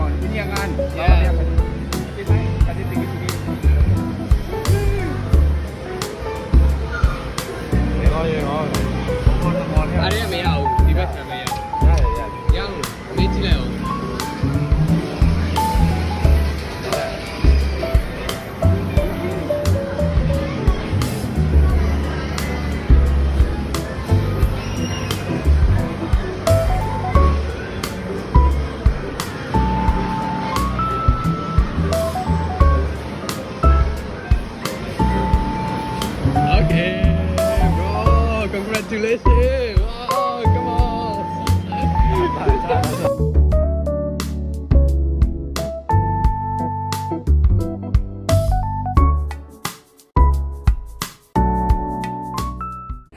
บอกวิยางานเราเรีย bro. Congratulations. Wow, come on.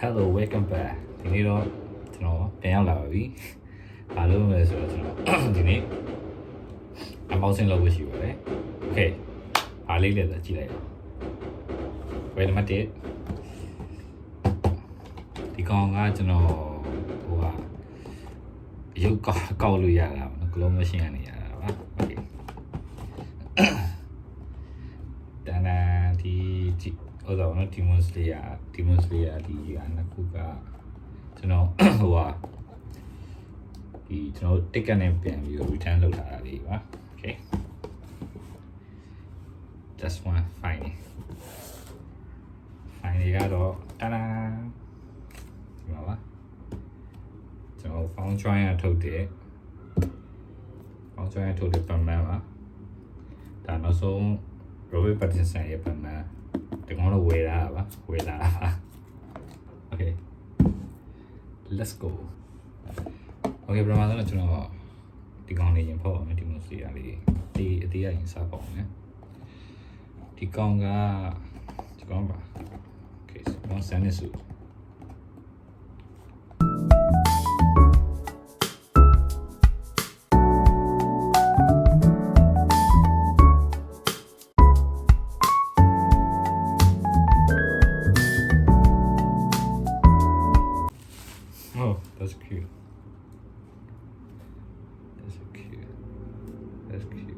Hello welcome back ဒီနေ့တော့ကျွန်တော်ပြန်ရောက်လာပါပြီ။ဘာလို့လဲဆိုတော့ကျွန်တော်ဒီနေ့ unboxing လုပ်ဖို့ရှိပါတယ်။ Okay အားလေးလည်းကြည့်လိုက်အောင်။ Wait a minute ဒီကောင်ကကျွန်တော်ဟိုဟာရုပ်ကောက်ကောက်လို့ရတာပေါ့နော် glow machine ကနေရတာပါ။ Okay တန်တန်ဒီဒီဟိုတော့နော် Demon Slayer Demon Slayer ဒီအနှစ်ခုကကျွန်တော်ဟိုဟာဒီကျွန်တော် ticket နဲ့ပြန်ပြီး return လုပ်ထားတာလေးပါ Okay just one fine fine တွေကတော့တန်တန်ဒီ မှာပါကျွန်တော် found join ရထုတ်တယ် found join ရထုတ်တယ်ပတ်မှန်ပါဒါနောက်ဆုံး Robert Pattinson ရဲ့ပတ်မှန်ဒီကောင်တော့ဝယ်လာတာပါဝယ်လာတာပါ Okay let's go Okay ပထမဆုံးတော့ကျွန်တော်ဒီကောင်လေးရင်ဖောက်အောင်မယ်ဒီမျိုးစီရလေးဒီအသေးအရင်စားပေါ့မယ်ဒီကောင်ကဒီကောင်ပါ Okay one send it suit Oh, is cute.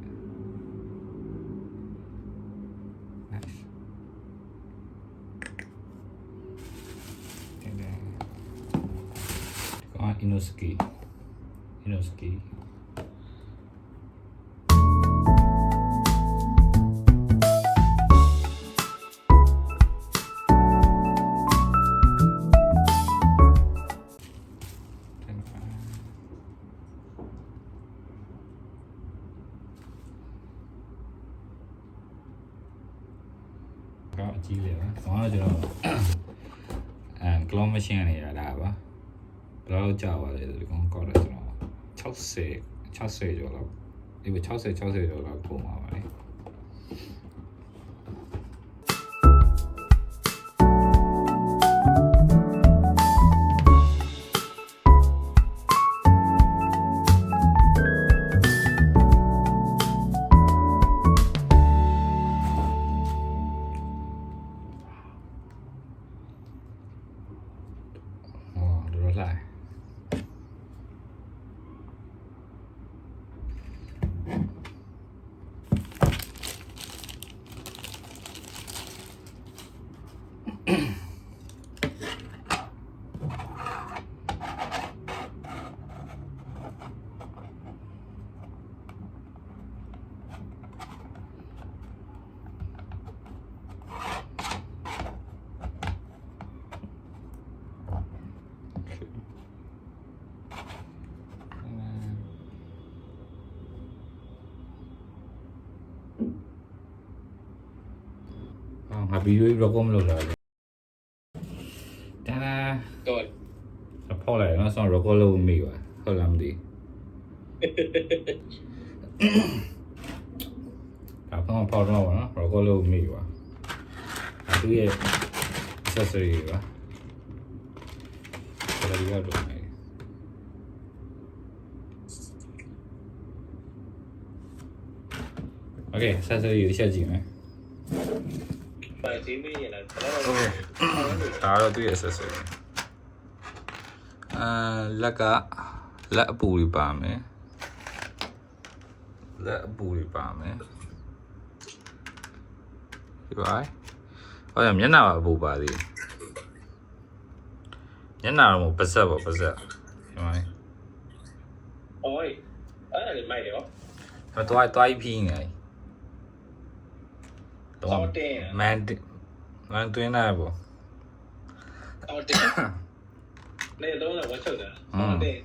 Nice. And then on Inosuke. Inosuke. ကောင်းအကြီးလေပါ။ဆောင်းတော့ကျွန်တော်အဲ clone machine ကနေရတာပါ။ဘယ်လောက်ကြာပါလဲဒီကောင်ကောက်တယ်ကျွန်တော်60 60ကျော်လောက်ဒီ60 60ကျော်လောက်ပုံပါပါလေ။ Oh, ngà video record မလုပ်လာဘူး။တာဒါတော့အဖောက်လိုက်တော့ဆောင်း record လုပ်မိပါဟုတ်လားမသိဒါတော့ဖောက်တော့ပါနော် record လုပ်မိပါအတူရဲ့ accessory တွေပါဒါတွေကတော့နေ Okay accessory တွေရှက်ကြည့်မယ် ဂျင်းမင်းရင်လည်းဘယ်တော့ โอเคဒါကတော့သူ့ရဲ့ accessory အာလက်ကလက်အပူတွေပါမယ်လက်အပူတွေပါမယ်ဒီပါဟောရမျက်နှာပါအပူပါသေးတယ်မျက်နှာတော့မဟုတ်ပါဇက်ပါပါဇက်ဒီမှာ ဟောအဲ့ဒါလေးမိုက်တယ်ဟော မတော်တော်ဖီးနေတော့ ဟောတင်း မန်မန်တွင်းလာပေါ့ ဟောတင်းနေတော့လ ည်းဝတ်ချုပ်တာဟောတင်း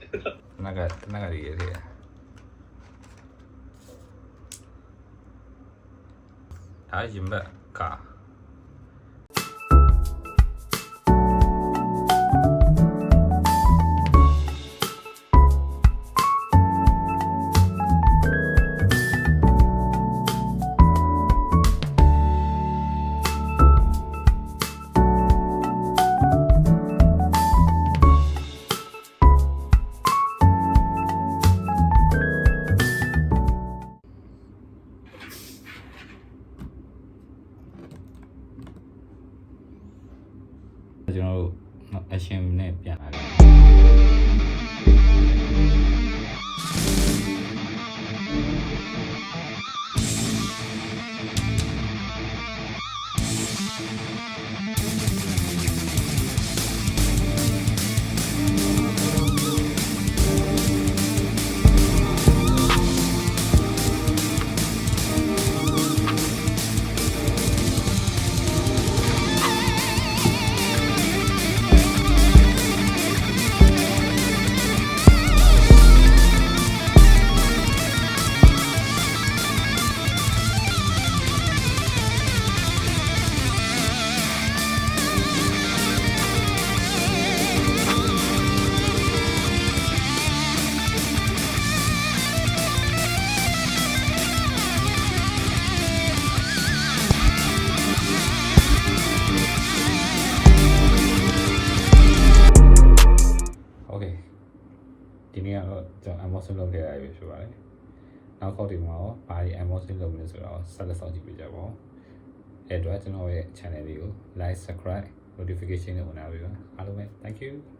ကနကရီရတယ်ဒါရင်ဘက်ကာကျွန်တော်တို့အရှင်နဲ့ပြန်လာတယ် တော့ကျွန်တော် unboxing လုပ်ခဲ့ရပြီဖြစ်ပါတယ်နောက်ခေါက်ဒီမှာရောဘာဒီ unboxing လုပ်မလဲဆိုတော့ဆက်လက်ဆောင်ကြည့်ပေးကြပါဦးအဲ့တော့ကျွန်တော်ရဲ့ channel လေးကို like subscribe notification နဲ့ဝင်လာပြီပါအားလုံးပဲ thank you